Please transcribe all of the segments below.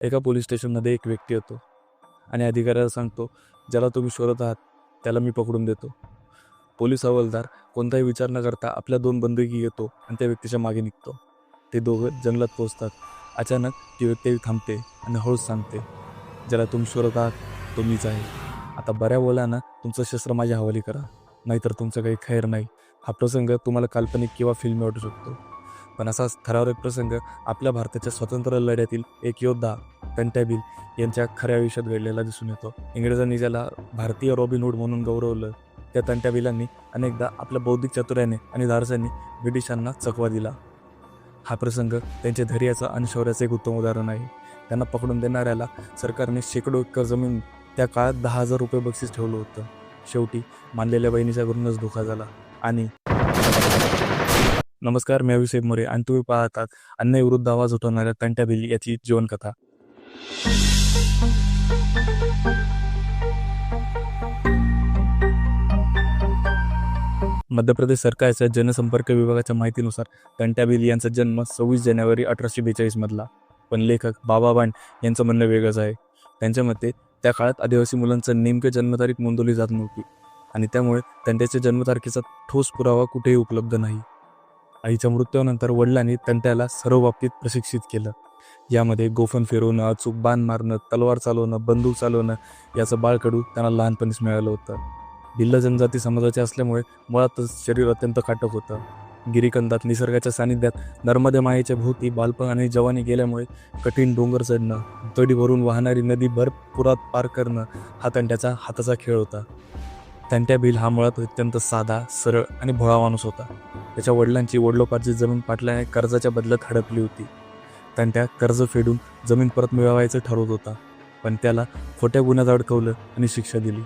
एका पोलीस स्टेशनमध्ये एक व्यक्ती येतो आणि अधिकाऱ्याला सांगतो ज्याला तुम्ही शोधत आहात त्याला मी पकडून देतो. पोलीस हवालदार कोणताही विचार न करता आपल्या दोन बंदुकी घेतो आणि त्या व्यक्तीच्या मागे निघतो. ते दोघं जंगलात पोहोचतात. अचानक ती व्यक्ती थांबते आणि हळूच सांगते ज्याला तुम्ही शोधत आहात तो मीच आहे. आता बऱ्या बोलानं तुमचं शस्त्र माझ्या हवाली करा नाहीतर तुमचं काही खैर नाही. हा प्रसंग तुम्हाला काल्पनिक किंवा फिल्मी वाटू शकतो. पण असाच थरारक प्रसंग आपल्या भारताच्या स्वातंत्र्य लढ्यातील एक योद्धा कंटॅबिल यांच्या खऱ्या आयुष्यात घडलेला दिसून येतो. इंग्रजांनी ज्याला भारतीय रॉबिनहूड म्हणून गौरवलं त्या तंट्याबिलांनी अनेकदा आपल्या बौद्धिक चातुर्याने आणि धारसांनी ब्रिटिशांना चकवा दिला. हा प्रसंग त्यांच्या धैर्याचं आणि शौर्याचं एक उत्तम उदाहरण आहे. त्यांना पकडून देणाऱ्याला सरकारने शेकडो एकर जमीन त्या काळात दहा हजार रुपये बक्षीस ठेवलं होतं. शेवटी मानलेल्या बहिणीच्या घरूनच धोका झाला आणि नमस्कार मी अभिषेक मोरे आणि तुम्ही पाहतात अन्यायविरुद्ध आवाज उठवणाऱ्या तंट्याबिल याची जीवनकथा. मध्य प्रदेश सरकारच्या जनसंपर्क विभागाच्या माहितीनुसार तंट्याबिल यांचा जन्म सव्वीस जानेवारी अठराशे बेचाळीसमधला पण लेखक बाबा बांड यांचं म्हणणं वेगळंच आहे. त्यांच्या मते त्या काळात आदिवासी मुलांचं नेमकं जन्मतारीख नोंदवली जात नव्हती आणि त्यामुळे त्यांच्या जन्मतारखेचा ठोस पुरावा कुठेही उपलब्ध नाही. आईच्या मृत्यूनंतर वडिलांनी तंट्याला सर्व बाबतीत प्रशिक्षित केलं. यामध्ये गोफन फिरवणं अचूक बाण मारणं तलवार चालवणं बंदूक चालवणं याचं बाळकडू त्यांना लहानपणीच मिळालं होतं. भिल्ल जनजाती समाजाचे असल्यामुळे मुळातच शरीर अत्यंत काटक होतं. गिरीकंदात निसर्गाच्या सानिध्यात नर्मदे मायेच्या भोवती बालपण आणि जवानी गेल्यामुळे कठीण डोंगर चढणं तडी भरून वाहणारी नदी भर पुरात पार करणं हा तंट्याचा हाताचा खेळ होता. त्यांच्या बिल हा मुळात अत्यंत साधा सरळ आणि भोळा माणूस होता. त्याच्या वडिलांची वडिलोपार्जित जमीन पाटल्याने कर्जाच्या बदल्यात हडपली होती. त्यांच्या कर्ज फेडून जमीन परत मिळवायचं ठरवत होता पण त्याला खोट्या गुन्ह्यात अडकवलं आणि शिक्षा दिली.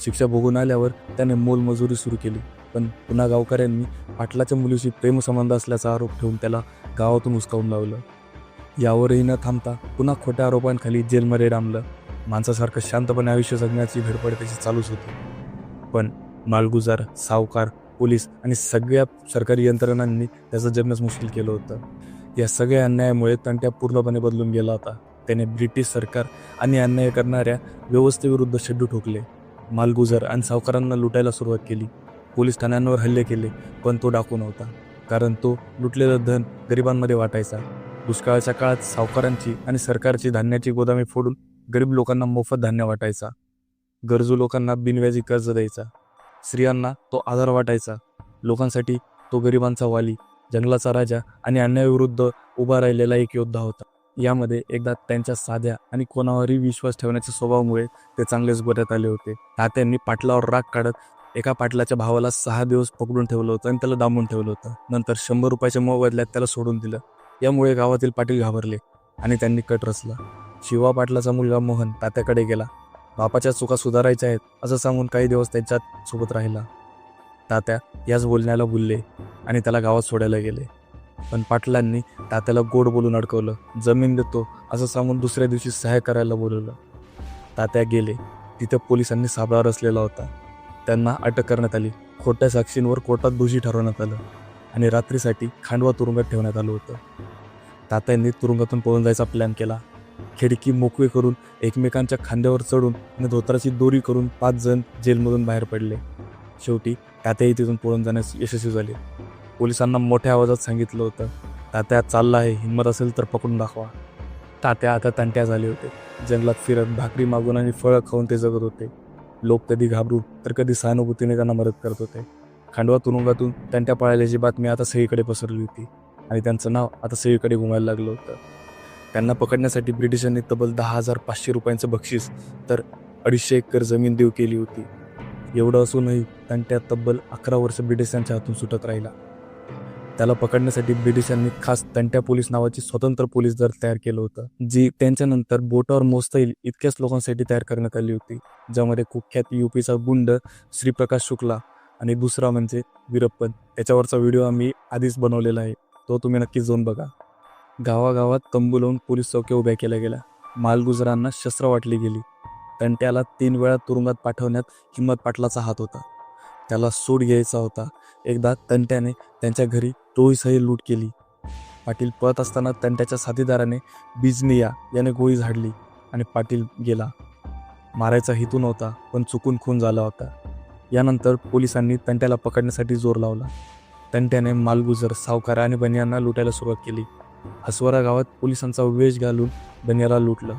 शिक्षा भोगून आल्यावर त्याने मोलमजुरी सुरू केली पण पुन्हा गावकऱ्यांनी पाटलाच्या मुलीशी प्रेमसंबंध असल्याचा आरोप ठेवून त्याला गावातून हुसकावून लावलं. यावरही न थांबता पुन्हा खोट्या आरोपांखाली जेलमध्ये डांबलं माणसासारखं शांतपणे आयुष्य जगण्याची धडपड त्याची चालूच होती. पण मालगुजार सावकार पोलीस आणि सगळ्या सरकारी यंत्रणांनी त्याचं जगणंच मुश्किल केलं होतं. या सगळ्या अन्यायामुळे तंट्या पूर्णपणे बदलून गेला होता. त्याने ब्रिटिश सरकार आणि अन्याय करणाऱ्या व्यवस्थेविरुद्ध शेड्यू ठोकले. मालगुजार आणि सावकारांना लुटायला सुरुवात केली. पोलीस ठाण्यांवर हल्ले केले पण तो डाकू नव्हता. कारण तो लुटलेलं धन गरिबांमध्ये वाटायचा. दुष्काळाच्या काळात सावकारांची आणि सरकारची धान्याची गोदामे फोडून गरीब लोकांना मोफत धान्य वाटायचा. गरजू लोकांना बिनव्याजी कर्ज द्यायचा. स्त्रियांना तो आधार वाटायचा. लोकांसाठी तो गरिबांचा वाली जंगलाचा राजा आणि अन्यायाविरुद्ध उभा राहिलेला एक योद्धा होता. यामध्ये एकदा त्यांच्या साध्या आणि कोणावरही विश्वास ठेवण्याच्या स्वभावामुळे ते चांगलेच गोऱ्यात आले होते. तात्यांनी पाटलावर राग काढत एका पाटलाच्या भावाला सहा दिवस पकडून ठेवलं होतं आणि त्याला दाबून ठेवलं होतं. नंतर शंभर रुपयाच्या मोबदल्यात त्याला सोडून दिलं. यामुळे गावातील पाटील घाबरले आणि त्यांनी कट रचला. शिवा पाटलाचा मुलगा मोहन तात्याकडे गेला. बापाच्या चुका सुधारायच्या आहेत असं सांगून काही दिवस त्यांच्यासोबत राहिला. तात्या याच बोलण्याला बोलले आणि त्याला गावात सोडायला गेले. पण पाटलांनी तात्याला गोड बोलून अडकवलं जमीन देतो असं सांगून दुसऱ्या दिवशी सहाय्य करायला बोलवलं. तात्या गेले तिथं पोलिसांनी साबळा रचलेला होता. त्यांना अटक करण्यात आली खोट्या साक्षींवर कोर्टात दोषी ठरवण्यात आलं आणि रात्रीसाठी खांडवा तुरुंगात ठेवण्यात आलं होतं. तात्यांनी तुरुंगातून पळून जायचा प्लॅन केला. खिडकी मोकळी करून एकमेकांच्या खांद्यावर चढून आणि धोत्राची दोरी करून पाच जण जेलमधून बाहेर पडले. शेवटी तात्याही तिथून पळून जाण्यास यशस्वी झाले. पोलिसांना मोठ्या आवाजात सांगितलं होतं तात्या चालला आहे हिंमत असेल तर पकडून दाखवा. तात्या आता तंट्या झाले होते. जंगलात फिरत भाकरी मागून आणि फळं खाऊन ते जगत होते. लोक कधी घाबरून तर कधी सहानुभूतीने त्यांना मदत करत होते. खांडवा तुरुंगातून तंट्या पळाल्याची बातमी आता सगळीकडे पसरली होती आणि त्यांचं नाव आता सगळीकडे घुमायला लागलं होतं. त्यांना पकडण्यासाठी ब्रिटिशांनी तब्बल दहा हजार पाचशे रुपयांचं बक्षीस तर अडीचशे एकर जमीन देऊ केली होती. एवढं असूनही तंट्या तब्बल अकरा वर्ष ब्रिटिशांच्या हातून सुटत राहिला. त्याला पकडण्यासाठी ब्रिटिशांनी खास तंट्या पोलीस नावाची स्वतंत्र पोलीस दल तयार केलं होतं जी त्यांच्यानंतर बोटावर मोजता येईल इतक्याच लोकांसाठी तयार करण्यात आली होती ज्यामध्ये कुख्यात युपीचा गुंड श्रीप्रकाश शुक्ला आणि दुसरा म्हणजे वीरप्पन. त्याच्यावरचा व्हिडिओ आम्ही आधीच बनवलेला आहे. तो तुम्ही नक्कीच जाऊन बघा. गावागावात तंबू लावून पोलीस चौक्या उभ्या केल्या गेल्या. मालगुजरांना शस्त्र वाटली गेली. तंट्याला तीन वेळा तुरुंगात पाठवण्यात हिम्मत पाटलाचा हात होता. त्याला सूट घ्यायचा होता. एकदा तंट्याने त्यांच्या घरी टोळीसही लूट केली. पाटील पळत असताना तंट्याच्या साथीदाराने बिजनिया याने गोळी झाडली आणि पाटील गेला. मारायचा हेतू नव्हता पण चुकून खून झाला होता. यानंतर पोलिसांनी तंट्याला पकडण्यासाठी जोर लावला. तंट्याने मालगुजर सावकार आणि बनियांना लुटायला सुरुवात केली. हसवारा गावात पोलिसांचा वेश घालून बनियाला लुटलं.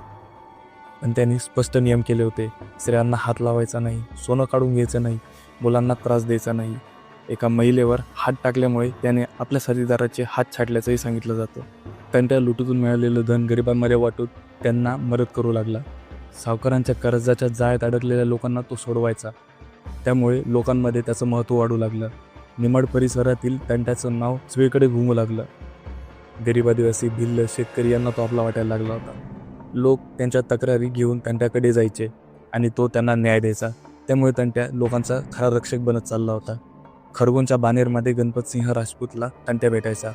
आणि त्यांनी स्पष्ट नियम केले होते स्त्रियांना हात लावायचा नाही सोनं काढून घ्यायचं नाही मुलांना त्रास द्यायचा नाही. एका महिलेवर हात टाकल्यामुळे त्याने आपल्या साथीदाराचे हात छाटल्याचंही सांगितलं जातं. त्यांच्या लुटीतून मिळालेलं धन गरिबांमध्ये वाटून त्यांना मदत करू लागला. सावकारांच्या कर्जाच्या जाळ्यात अडकलेल्या लोकांना तो सोडवायचा. त्यामुळे लोकांमध्ये त्याचं महत्त्व वाढू लागलं. निमाड परिसरातील तंट्याचं नाव सगळीकडे घुमू लागलं. गरीब आदिवासी भिल्ल शेतकरी यांना तो आपला वाटायला लागला होता. लोक त्यांच्या तक्रारी घेऊन तंट्याकडे जायचे आणि तो त्यांना न्याय द्यायचा. त्यामुळे तंट्या लोकांचा खरा रक्षक बनत चालला होता. खरगोनच्या बानेरमध्ये गणपत सिंह राजपूतला तंट्या भेटायचा.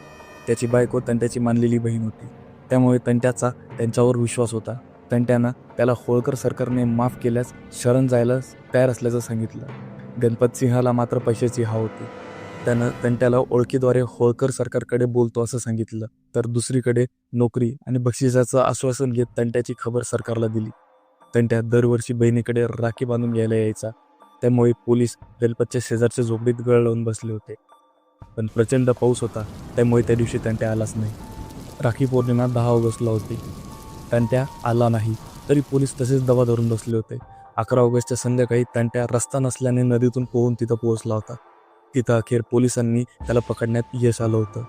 त्याची बायको तंट्याची मानलेली बहीण होती. त्यामुळे तंट्याचा त्यांच्यावर विश्वास होता. तंट्यानं त्याला होळकर सरकारने माफ केल्यास शरण जायला तयार असल्याचं सांगितलं. गणपत सिंहाला मात्र पैशाची हाव होती. त्यानं तंट्याला ओळखीद्वारे होळकर सरकारकडे बोलतो असं सांगितलं. तर दुसरीकडे नोकरी आणि बक्षिसाचं आश्वासन घेत तंट्याची खबर सरकारला दिली. तंट्या दरवर्षी बहिणीकडे राखी बांधून घ्यायला यायचा. त्यामुळे पोलीस गणपतच्या शेजारच्या झोपडीत गळ लावून बसले होते. पण प्रचंड पाऊस होता त्यामुळे त्या दिवशी तंट्या आलाच नाही. राखी पौर्णिमा दहा ऑगस्टला होती. तंट्या आला नाही तरी पोलीस तसेच दबा धरून बसले होते. अकरा ऑगस्टच्या संध्याकाळी तंट्या रस्ता नसल्याने नदीतून पोहून तिथं पोहोचला होता. तिथं अखेर पोलिसांनी त्याला पकडण्यात यश आलं होतं.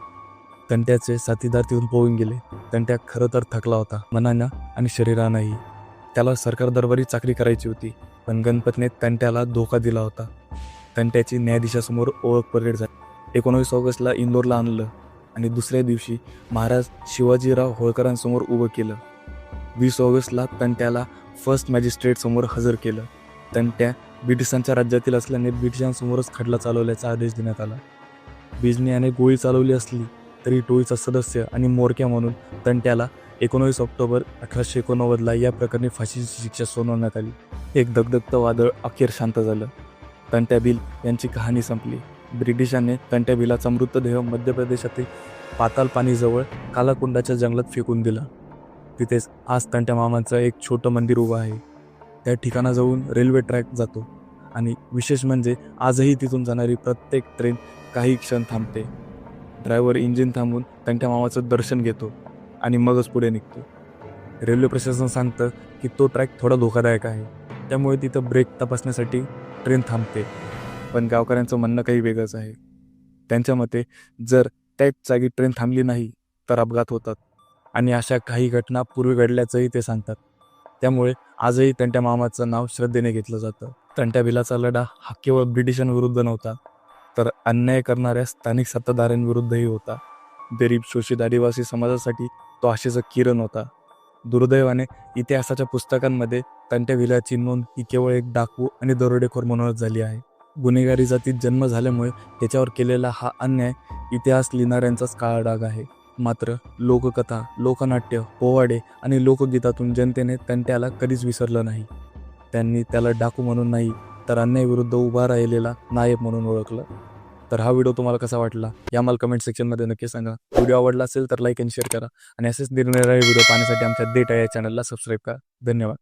तंट्याचे साथीदार तिथून पोहून गेले. तंट्या खरं तर थकला होता मनानं आणि शरीरानंही. त्याला सरकार दरबारी चाकरी करायची होती पण गणपतने तंट्याला धोका दिला होता. तंट्याची न्यायाधीशासमोर ओळख परेड झाली. एकोणवीस ऑगस्टला इंदोरला आणलं आणि दुसऱ्या दिवशी महाराज शिवाजीराव होळकरांसमोर उभं केलं. वीस ऑगस्टला तंट्याला फर्स्ट मॅजिस्ट्रेटसमोर हजर केलं. तंट्या ब्रिटिशांच्या राज्यातील असल्याने ब्रिटिशांसमोरच खटला चालवल्याचा आदेश देण्यात आला. बिजनी गोळी चालवली असली तरी टोळीचा सदस्य आणि मोरक्या म्हणून तंट्याला एकोणवीस ऑक्टोबर अठराशे एकोणनव्वदला या प्रकरणी फाशीची शिक्षा सुनावण्यात आली. एक दगदगतं वादळ अखेर शांत झालं. तंट्या बिल यांची कहाणी संपली. ब्रिटिशांनी तंट्या बिलाचा मृतदेह मध्य प्रदेशातील पाताल पाणीजवळ कालाकुंडाच्या जंगलात फेकून दिला. तिथेच आज तंट्या मामाचं एक छोटं मंदिर उभं आहे. त्या ठिकाणा जाऊन रेल्वे ट्रॅक जातो. आणि विशेष म्हणजे आजही तिथून जाणारी प्रत्येक ट्रेन काही क्षण थांबते. ड्रायव्हर इंजिन थांबून त्यांच्या मामाचं दर्शन घेतो आणि मगच पुढे निघतो. रेल्वे प्रशासन सांगतं की तो ट्रॅक थोडा धोकादायक आहे. त्यामुळे तिथं ब्रेक तपासण्यासाठी ट्रेन थांबते. पण गावकऱ्यांचं म्हणणं काही वेगळंच आहे. त्यांच्या मते जर त्याच जागी ट्रेन थांबली नाही तर अपघात होतात. आणि अशा काही घटना पूर्वी घडल्याचंही ते सांगतात. त्यामुळे आजही तंट्या मामाचं नाव श्रद्धेने घेतलं जातं. तंट्या बिलाचा लढा हा केवळ ब्रिटिशांविरुद्ध नव्हता तर अन्याय करणाऱ्या स्थानिक सत्ताधाऱ्यांविरुद्धही होता. गरीब शोषित आदिवासी समाजासाठी तो आशेचा किरण होता. दुर्दैवाने इतिहासाच्या पुस्तकांमध्ये तंट्या विलाची नोंद ही केवळ एक डाकू आणि दरोडेखोर म्हणूनच झाली आहे. गुन्हेगारी जातीत जन्म झाल्यामुळे त्याच्यावर केलेला हा अन्याय इतिहास लिहिणाऱ्यांचाच काळा डाग आहे. मात्र लोककथा लोकनाट्य पोवाडे आणि लोकगीतातून जनतेने तंट्याला कधीच विसरलं नाही. त्यांनी त्याला डाकू म्हणून नाही तर अन्यायविरुद्ध उभा राहिलेला नायक म्हणून ओळखलं. तर हा व्हिडिओ तुम्हाला कसा वाटला या मला कमेंट सेक्शनमध्ये नक्की सांगा. व्हिडिओ आवडला असेल तर लाईक आणि शेअर करा. आणि असेच निरनिराळे व्हिडिओ पाहण्यासाठी आमच्या डेटा या चॅनलला सबस्क्राईब करा. धन्यवाद.